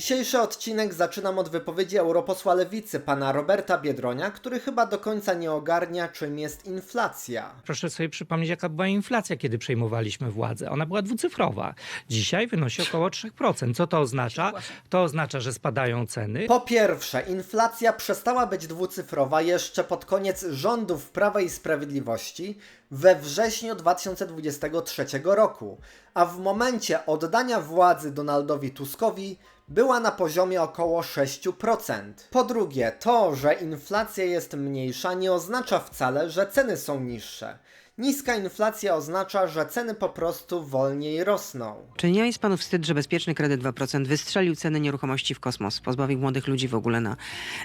Dzisiejszy odcinek zaczynam od wypowiedzi europosła lewicy, pana Roberta Biedronia, który chyba do końca nie ogarnia, czym jest inflacja. Proszę sobie przypomnieć, jaka była inflacja, kiedy przejmowaliśmy władzę. Ona była dwucyfrowa. Dzisiaj wynosi około 3%. Co to oznacza? To oznacza, że spadają ceny. Po pierwsze, inflacja przestała być dwucyfrowa jeszcze pod koniec rządów Prawa i Sprawiedliwości we wrześniu 2023 roku, a w momencie oddania władzy Donaldowi Tuskowi była na poziomie około 6%. Po drugie, to, że inflacja jest mniejsza nie oznacza wcale, że ceny są niższe. Niska inflacja oznacza, że ceny po prostu wolniej rosną. Czy nie jest panu wstyd, że bezpieczny kredyt 2% wystrzelił ceny nieruchomości w kosmos, pozbawił młodych ludzi w ogóle na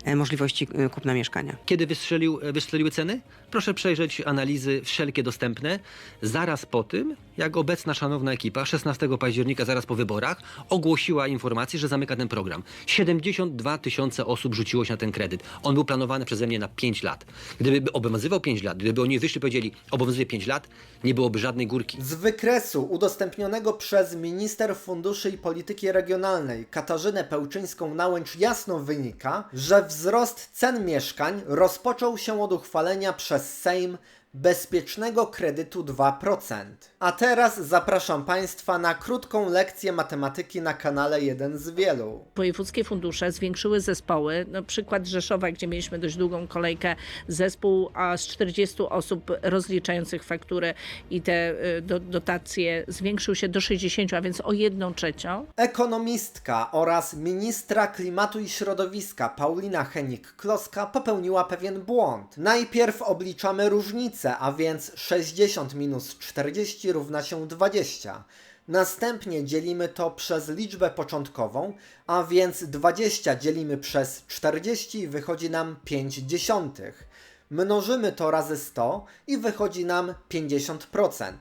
e, możliwości e, kupna mieszkania? Kiedy wystrzelił, wystrzeliły ceny? Proszę przejrzeć analizy wszelkie dostępne. Zaraz po tym, jak obecna szanowna ekipa 16 października, zaraz po wyborach, ogłosiła informację, że zamyka ten program. 72 tysiące osób rzuciło się na ten kredyt. On był planowany przeze mnie na 5 lat. Gdyby obowiązywał 5 lat, gdyby oni wyszli i powiedzieli, obowiązuje 5 lat, nie byłoby żadnej górki. Z wykresu udostępnionego przez minister funduszy i polityki regionalnej Katarzynę Pełczyńską-Nałęcz jasno wynika, że wzrost cen mieszkań rozpoczął się od uchwalenia przez Sejm bezpiecznego kredytu 2%. A teraz zapraszam Państwa na krótką lekcję matematyki na kanale jeden z wielu. wojewódzkie fundusze zwiększyły zespoły. No, przykład Rzeszowa, gdzie mieliśmy dość długą kolejkę, zespół a z 40 osób rozliczających faktury i te y, do, dotacje zwiększył się do 60, a więc o 1 trzecią. Ekonomistka oraz ministra klimatu i środowiska Paulina Henik-Kloska popełniła pewien błąd. Najpierw obliczamy różnicę, a więc 60 minus 40 równa się 20. Następnie dzielimy to przez liczbę początkową, a więc 20 dzielimy przez 40 i wychodzi nam 5 dziesiątych. Mnożymy to razy 100 i wychodzi nam 50%.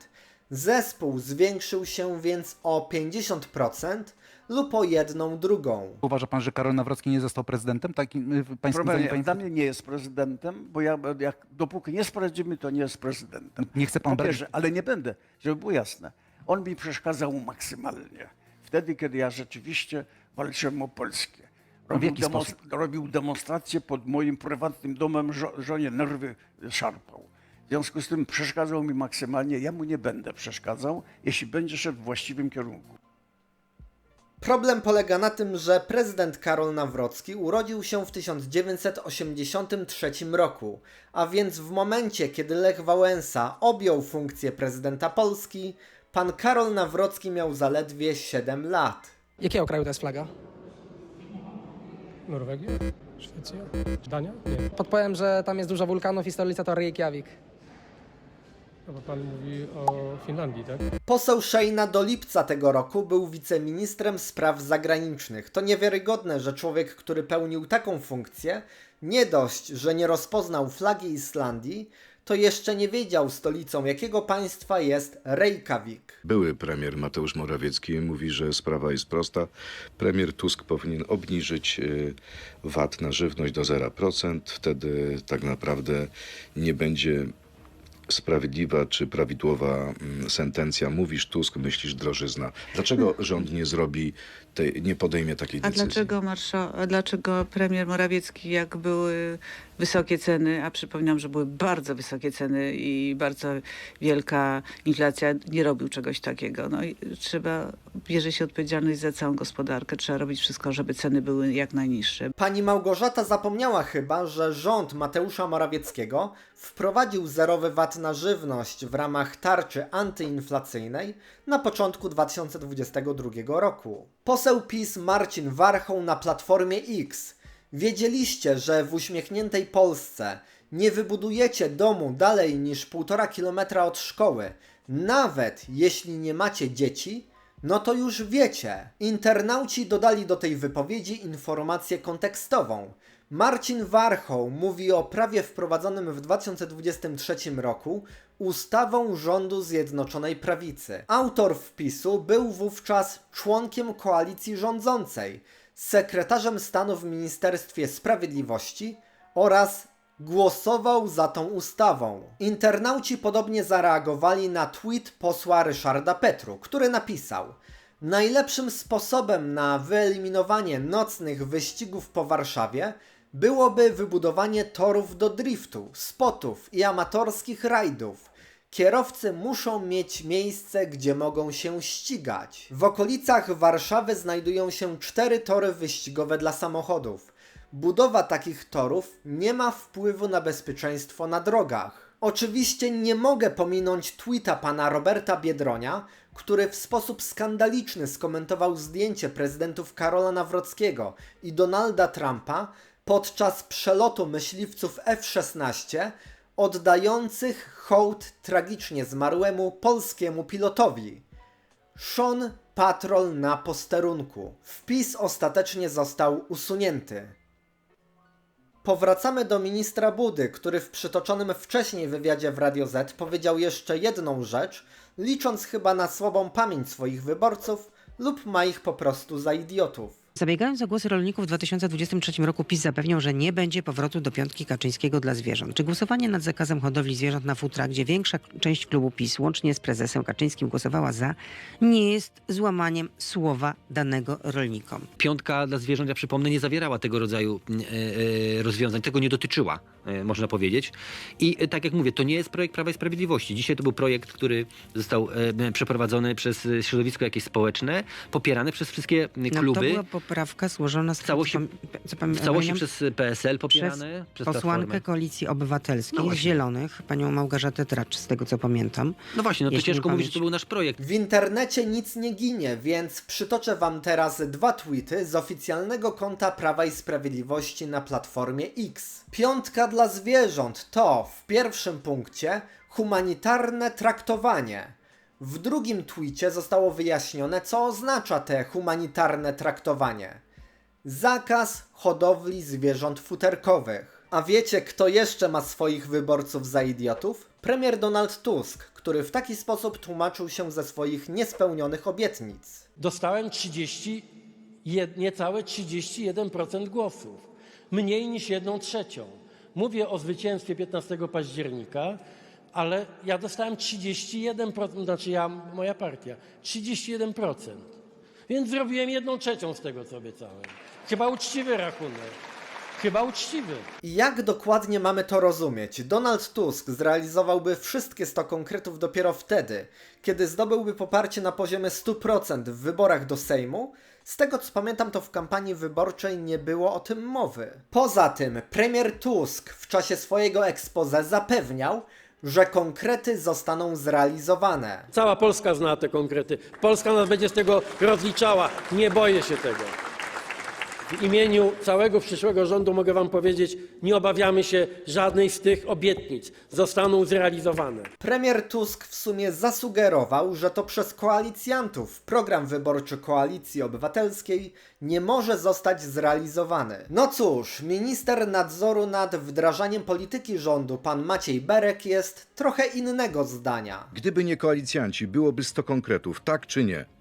Zespół zwiększył się więc o 50% lub o jedną drugą. Uważa pan, że Karol Nawrocki nie został prezydentem? Takim y, pańskim Proszę panie- dla mnie nie jest prezydentem, bo ja, jak, dopóki nie sprawdzimy, to nie jest prezydentem. Nie chce pan Po brać- ale nie będę, żeby było jasne. On mi przeszkadzał maksymalnie. Wtedy, kiedy ja rzeczywiście walczyłem o Polskę. Robił, jaki demo- sposób? robił demonstracje pod moim prywatnym domem, żo żonie nerwy szarpał. W związku z tym przeszkadzał mi maksymalnie. Ja mu nie będę przeszkadzał, jeśli będzie szedł w właściwym kierunku. Problem polega na tym, że prezydent Karol Nawrocki urodził się w 1983 roku, a więc w momencie, kiedy Lech Wałęsa objął funkcję prezydenta Polski, pan Karol Nawrocki miał zaledwie 7 lat. Jakiego kraju to jest flaga? Norwegia? Szwecja? Dania? Nie. Podpowiem, że tam jest dużo wulkanów i stolica to Reykjavik. No bo pan mówi o Finlandii, tak? Poseł Szejna do lipca tego roku był wiceministrem spraw zagranicznych. To niewiarygodne, że człowiek, który pełnił taką funkcję, nie dość, że nie rozpoznał flagi Islandii, to jeszcze nie wiedział stolicą jakiego państwa jest Reykjavik. Były premier Mateusz Morawiecki mówi, że sprawa jest prosta. Premier Tusk powinien obniżyć y, VAT na żywność do 0%. Wtedy tak naprawdę nie będzie sprawiedliwa czy prawidłowa mm, sentencja. Mówisz Tusk, myślisz drożyzna. Dlaczego rząd nie zrobi, tej, nie podejmie takiej A decyzji? dlaczego, marsza, a dlaczego premier Morawiecki, jak były wysokie ceny, a przypominam, że były bardzo wysokie ceny i bardzo wielka inflacja, nie robił czegoś takiego? No i trzeba, bierze się odpowiedzialność za całą gospodarkę, trzeba robić wszystko, żeby ceny były jak najniższe. Pani Małgorzata zapomniała chyba, że rząd Mateusza Morawieckiego wprowadził zerowy VAT na żywność w ramach tarczy antyinflacyjnej na początku 2022 roku. Poseł PiS Marcin Warchoł na Platformie X. Wiedzieliście, że w uśmiechniętej Polsce nie wybudujecie domu dalej niż półtora kilometra od szkoły, nawet jeśli nie macie dzieci, no to już wiecie. Internauci dodali do tej wypowiedzi informację kontekstową. Marcin Warchoł mówi o prawie wprowadzonym w 2023 roku ustawą rządu Zjednoczonej Prawicy. Autor wpisu był wówczas członkiem koalicji rządzącej, sekretarzem stanu w Ministerstwie Sprawiedliwości oraz głosował za tą ustawą. Internauci podobnie zareagowali na tweet posła Ryszarda Petru, który napisał: Najlepszym sposobem na wyeliminowanie nocnych wyścigów po Warszawie byłoby wybudowanie torów do driftu, spotów i amatorskich rajdów. Kierowcy muszą mieć miejsce, gdzie mogą się ścigać. W okolicach Warszawy znajdują się cztery tory wyścigowe dla samochodów. Budowa takich torów nie ma wpływu na bezpieczeństwo na drogach. Oczywiście nie mogę pominąć tweeta pana Roberta Biedronia, który w sposób skandaliczny skomentował zdjęcie prezydentów Karola Nawrockiego i Donalda Trumpa podczas przelotu myśliwców F-16 oddających hołd tragicznie zmarłemu polskiemu pilotowi. Sean Patrol na posterunku. Wpis ostatecznie został usunięty. Powracamy do ministra Budy, który w przytoczonym wcześniej wywiadzie w Radio Z powiedział jeszcze jedną rzecz, licząc chyba na słabą pamięć swoich wyborców lub ma ich po prostu za idiotów. Zabiegając o głosy rolników w 2023 roku PiS zapewniał, że nie będzie powrotu do piątki Kaczyńskiego dla zwierząt. Czy głosowanie nad zakazem hodowli zwierząt na futra, gdzie większa część klubu PiS łącznie z prezesem Kaczyńskim głosowała za, nie jest złamaniem słowa danego rolnikom? Piątka dla zwierząt, ja przypomnę, nie zawierała tego rodzaju e, e, rozwiązań, tego nie dotyczyła, e, można powiedzieć. I tak jak mówię, to nie jest projekt Prawa i Sprawiedliwości. Dzisiaj to był projekt, który został przeprowadzony przez środowisko jakieś społeczne, popierany przez wszystkie e, No, poprawka złożona z, W całości- co, co pamię- W całości pamiętam, przez PSL popierane, przez, posłankę Platformę. Koalicji Obywatelskiej, No. Zielonych, panią Małgorzatę Tracz, z tego co pamiętam. No właśnie, no to ciężko mówić, że to był nasz projekt. W internecie nic nie ginie, więc przytoczę wam teraz dwa tweety z oficjalnego konta Prawa i Sprawiedliwości na platformie X. Piątka dla zwierząt to w pierwszym punkcie humanitarne traktowanie. W drugim tweetie zostało wyjaśnione, co oznacza te humanitarne traktowanie. Zakaz hodowli zwierząt futerkowych. A wiecie, kto jeszcze ma swoich wyborców za idiotów? Premier Donald Tusk, który w taki sposób tłumaczył się ze swoich niespełnionych obietnic. Dostałem 30, jed, niecałe 31% głosów. Mniej niż jedną trzecią. Mówię o zwycięstwie 15 października, ale ja dostałem 31%, znaczy ja, moja partia, 31%. Więc zrobiłem jedną trzecią z tego, co obiecałem. Chyba uczciwy rachunek. Chyba uczciwy. I jak dokładnie mamy to rozumieć? Donald Tusk zrealizowałby wszystkie 100 konkretów dopiero wtedy, kiedy zdobyłby poparcie na poziomie 100% w wyborach do Sejmu? Z tego co pamiętam, to w kampanii wyborczej nie było o tym mowy. Poza tym, premier Tusk w czasie swojego expose zapewniał, że konkrety zostaną zrealizowane. Cała Polska zna te konkrety. Polska nas będzie z tego rozliczała. Nie boję się tego. W imieniu całego przyszłego rządu mogę Wam powiedzieć, nie obawiamy się żadnej z tych obietnic. Zostaną zrealizowane. Premier Tusk w sumie zasugerował, że to przez koalicjantów program wyborczy Koalicji Obywatelskiej nie może zostać zrealizowany. No cóż, minister nadzoru nad wdrażaniem polityki rządu, pan Maciej Berek, jest trochę innego zdania. Gdyby nie koalicjanci, byłoby 100 konkretów, tak czy nie?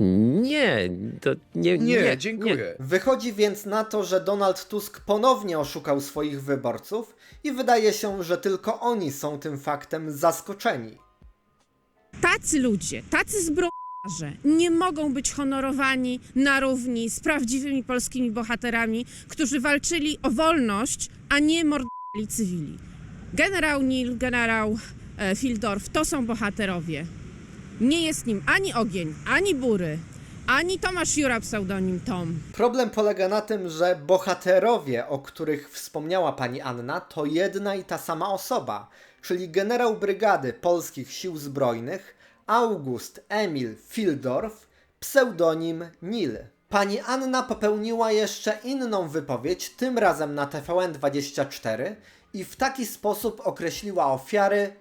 Nie, to nie, Nie, dziękuję. Wychodzi więc na to, że Donald Tusk ponownie oszukał swoich wyborców i wydaje się, że tylko oni są tym faktem zaskoczeni. tacy ludzie, tacy zbrodniarze nie mogą być honorowani na równi z prawdziwymi polskimi bohaterami, którzy walczyli o wolność, a nie mordowali cywili. Generał Nil, generał e, Fildorf to są bohaterowie. Nie jest nim ani ogień, ani bury, ani Tomasz Jura, pseudonim Tom. Problem polega na tym, że bohaterowie, o których wspomniała pani Anna, to jedna i ta sama osoba, czyli generał brygady polskich sił zbrojnych August Emil Fildorf, pseudonim Nil. Pani Anna popełniła jeszcze inną wypowiedź, tym razem na TVN24 i w taki sposób określiła ofiary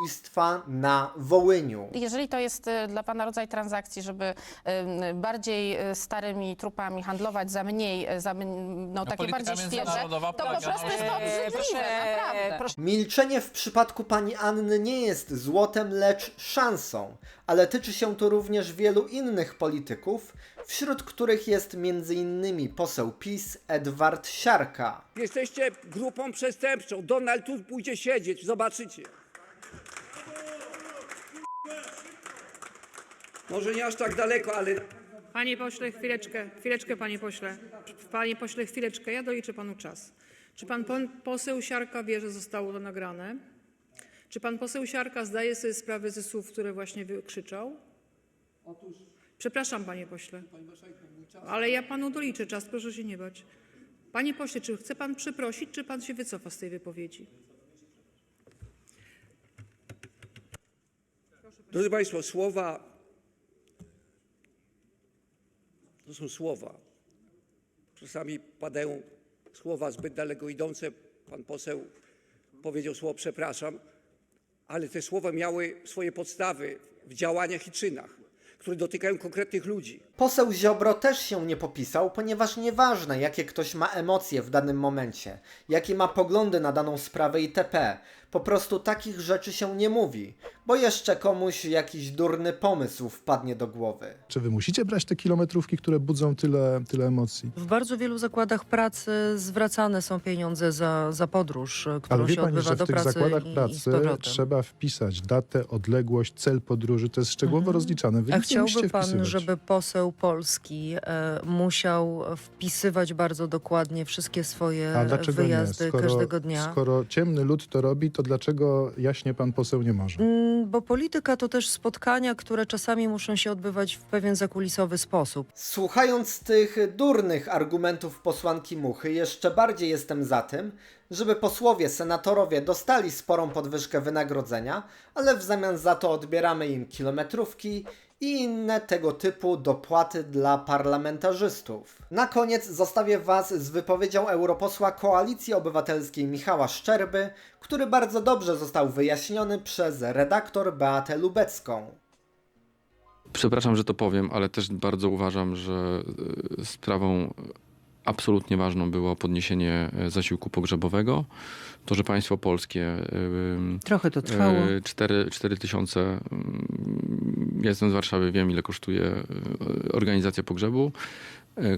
ludobójstwa na Wołyniu. Jeżeli to jest e, dla Pana rodzaj transakcji, żeby em, bardziej e, starymi trupami handlować za mniej, e, za m- no, takie polityka bardziej świeże, międzynarodowa to po prostu jest to obrzydliwe, naprawdę. Milczenie w przypadku pani Anny nie jest złotem, lecz szansą, ale tyczy się to również wielu innych polityków, wśród których jest m.in. poseł PiS Edward Siarka. Jesteście grupą przestępczą. Donald Tusk pójdzie siedzieć, zobaczycie. Może nie aż tak daleko, ale Panie pośle, chwileczkę, chwileczkę, panie pośle. Panie pośle, chwileczkę, ja doliczę panu czas. Czy pan poseł Siarka wie, że zostało to nagrane? Czy pan poseł Siarka zdaje sobie sprawę ze słów, które właśnie wykrzyczał? Przepraszam, panie pośle. Ale ja panu doliczę czas, proszę się nie bać. Panie pośle, czy chce pan przeprosić, czy pan się wycofa z tej wypowiedzi? drodzy Państwo, słowa to są słowa. Czasami padają słowa zbyt daleko idące. Pan poseł powiedział słowo przepraszam, ale te słowa miały swoje podstawy w działaniach i czynach, które dotykają konkretnych ludzi. Poseł Ziobro też się nie popisał, ponieważ nieważne jakie ktoś ma emocje w danym momencie, jakie ma poglądy na daną sprawę itp. Po prostu takich rzeczy się nie mówi, bo jeszcze komuś jakiś durny pomysł wpadnie do głowy. Czy wy musicie brać te kilometrówki, które budzą tyle, tyle emocji? W bardzo wielu zakładach pracy zwracane są pieniądze za, za podróż, e, którą Ale wie się pani, odbywa że w do tych pracy zakładach i, i pracy powrotem. trzeba wpisać datę, odległość, cel podróży. To jest szczegółowo rozliczane. Wy A chciałby pan, wpisywać. żeby poseł polski e, musiał wpisywać bardzo dokładnie wszystkie swoje wyjazdy? Skoro, każdego dnia? skoro ciemny lud to robi, to dlaczego jaśnie pan poseł nie może? Mm, Bo polityka to też spotkania, które czasami muszą się odbywać w pewien zakulisowy sposób. Słuchając tych durnych argumentów posłanki Muchy, jeszcze bardziej jestem za tym, żeby posłowie, senatorowie dostali sporą podwyżkę wynagrodzenia, ale w zamian za to odbieramy im kilometrówki i inne tego typu dopłaty dla parlamentarzystów. Na koniec zostawię Was z wypowiedzią europosła Koalicji Obywatelskiej Michała Szczerby, który bardzo dobrze został wyjaśniony przez redaktor Beatę Lubecką. Przepraszam, że to powiem, ale też bardzo uważam, że y, sprawą absolutnie ważną było podniesienie y, zasiłku pogrzebowego. To, że państwo polskie y, Trochę to trwało. 4, 4 tysiące. y, Ja jestem z Warszawy, wiem ile kosztuje organizacja pogrzebu.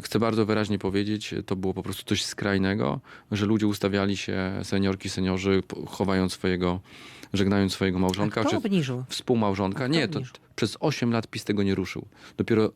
Chcę bardzo wyraźnie powiedzieć, to było po prostu coś skrajnego, że ludzie ustawiali się, seniorki, seniorzy, chowając swojego, żegnając swojego małżonka. Kto czy obniżył? Współmałżonka. Nie, to przez 8 lat PiS tego nie ruszył. Dopiero e,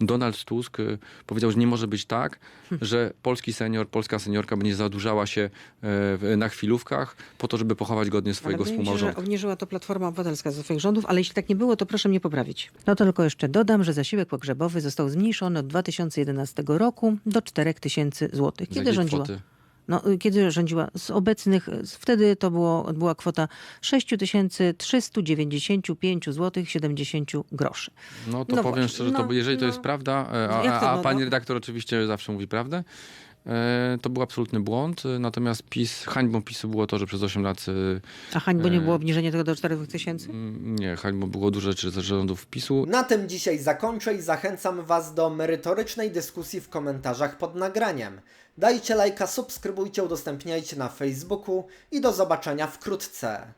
Donald Tusk e, powiedział, że nie może być tak, że polski senior, polska seniorka będzie zadłużała się w- na chwilówkach po to, żeby pochować godnie swojego Ale mi się, że współmałżonka. obniżyła to Platforma Obywatelska ze swoich rządów, ale jeśli tak nie było, to proszę mnie poprawić. No to tylko jeszcze dodam, że zasiłek pogrzebowy został zmniejszony od 2011 roku do 4000 zł. Z Kiedy rządziła? kwoty? No, y, kiedy rządziła z obecnych, wtedy to było, była kwota 6395 zł 70 groszy. No to No powiem właśnie, szczerze, to no, jeżeli to no. jest prawda, e, a, a, a no, pani no? redaktor oczywiście zawsze mówi prawdę, to był absolutny błąd. e, Natomiast PiS, hańbą PiSu było to, że przez 8 lat e, A hańbą nie e, było obniżenie tego do 4000? mm, Nie, hańbą było dużo rzeczy ze rządów PiSu. Na tym dzisiaj zakończę i zachęcam Was do merytorycznej dyskusji w komentarzach pod nagraniem. Dajcie lajka, subskrybujcie, udostępniajcie na Facebooku i do zobaczenia wkrótce.